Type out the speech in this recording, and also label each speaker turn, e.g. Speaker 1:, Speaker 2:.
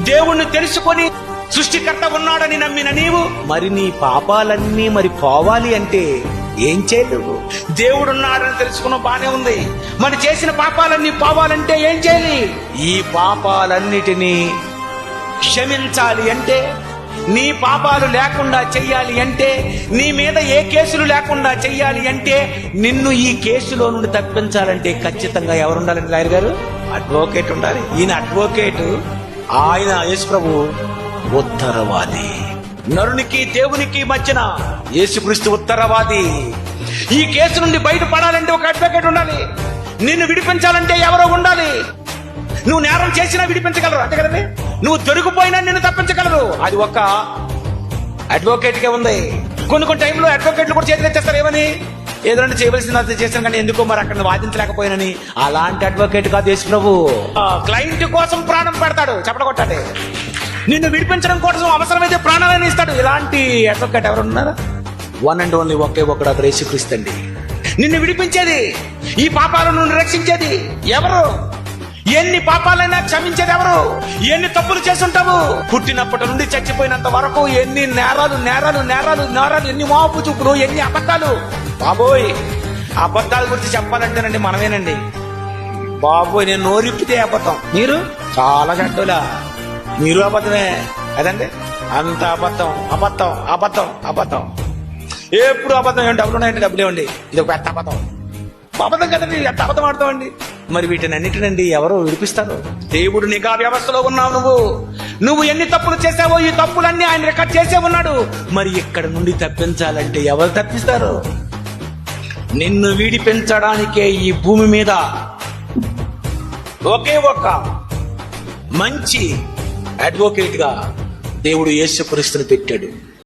Speaker 1: దేవుణ్ణి తెలుసుకొని సృష్టికర్త ఉన్నాడని నమ్మిన నీవు? మరి నీ పాపాలన్నీ మరి పోవాలి అంటే ఏం చేయలేవు? దేవుడు ఉన్నాడని తెలుసుకున్న బానే ఉంది. మరి చేసిన పాపాలన్నీ పోవాలంటే ఏం చేయాలి? ఈ పాపాలన్నిటినీ క్షమించాలి అంటే నీ పాపాలు లేకుండా చెయ్యాలి అంటే నీ మీద ఏ కేసులు లేకుండా చెయ్యాలి అంటే నిన్ను ఈ కేసులో నుండి తప్పించాలంటే ఖచ్చితంగా ఎవరు ఉండాలండి లాయర్ గారు? అడ్వకేట్ ఉండాలి. ఈయన అడ్వకేట్ ఆయన యేసు ప్రభు ఉత్తరవాది. నరునికి దేవునికి మధ్యన యేసుక్రీస్తు ఉత్తరవాది. ఈ కేసు నుండి బయటపడాలంటే ఒక అడ్వకేట్ ఉండాలి. నిన్ను విడిపించాలంటే ఎవరో ఉండాలి. నువ్వు నేరం చేసినా విడిపించగలరు అంతే కదండి? నువ్వు దొరికిపోయినా నిన్ను తప్పించగలరు. అది ఒక అడ్వకేట్ ఉంది. కొన్ని కొన్ని టైంలో అడ్వకేట్లు కూడా చేతికి తెస్తారు ఏమని? ఏదైనా చేయవలసింది అది చేశాను కానీ ఎందుకో మరి అక్కడ వాదించలేకపోయినని. అలాంటి అడ్వకేట్ కాదు యేసు ప్రభు క్లయింట్ కోసం ప్రాణం పెడతాడు. చెప్పడగొట్టాడు నిన్ను విడిపించడం కోసం అవసరమైతే ప్రాణాలను ఇస్తాడు. ఇలాంటి అడ్వకేట్ ఎవరు ఉన్నారా వన్ అండ్ ఓన్లీ ఒకే ఒకడు అక్కడ యేసుక్రీస్తండి నిన్ను విడిపించేది ఈ పాపాల నుండి రక్షించేది ఎవరు? ఎన్ని పాపాలైనా క్షమించేది ఎవరు? ఎన్ని తప్పులు చేసుంటావు పుట్టినప్పటి నుండి చచ్చిపోయినంత వరకు ఎన్ని నేరాలు నేరాలు నేరాలు నేరాలు ఎన్ని మోపు చూపులు ఎన్ని అబద్ధాలు బాబోయ్ అబద్ధాల గురించి చెప్పాలంటేనండి మనమేనండి. బాబోయ్ నేను నోరిప్పితే అబద్ధం. మీరు? చాలా చెడ్డోలా మీరు అబద్ధమే. కదండి అంత అబద్ధం అబద్ధం అబద్ధం అబద్ధం. ఎప్పుడు అబద్ధం ఏమి డబ్బులు ఉన్నాయంటే డబ్బులు ఇవ్వండి ఇది ఒక పెద్ద అబద్ధం. అబద్ధం కదండి ఎంత అబద్ధం ఆడతామండి? మరి వీటిని అన్నిటినండి ఎవరు విడిపిస్తారు? దేవుడు నిఘా వ్యవస్థలో ఉన్నావు నువ్వు. నువ్వు ఎన్ని తప్పులు చేసావో ఈ తప్పులన్నీ ఆయన రికార్డ్ చేసే ఉన్నాడు. మరి ఇక్కడ నుండి తప్పించాలంటే ఎవరు తప్పిస్తారు? నిన్ను విడిపించడానికే ఈ భూమి మీద ఒకే ఒక మంచి అడ్వకేట్గా దేవుడు యేసు పెట్టాడు.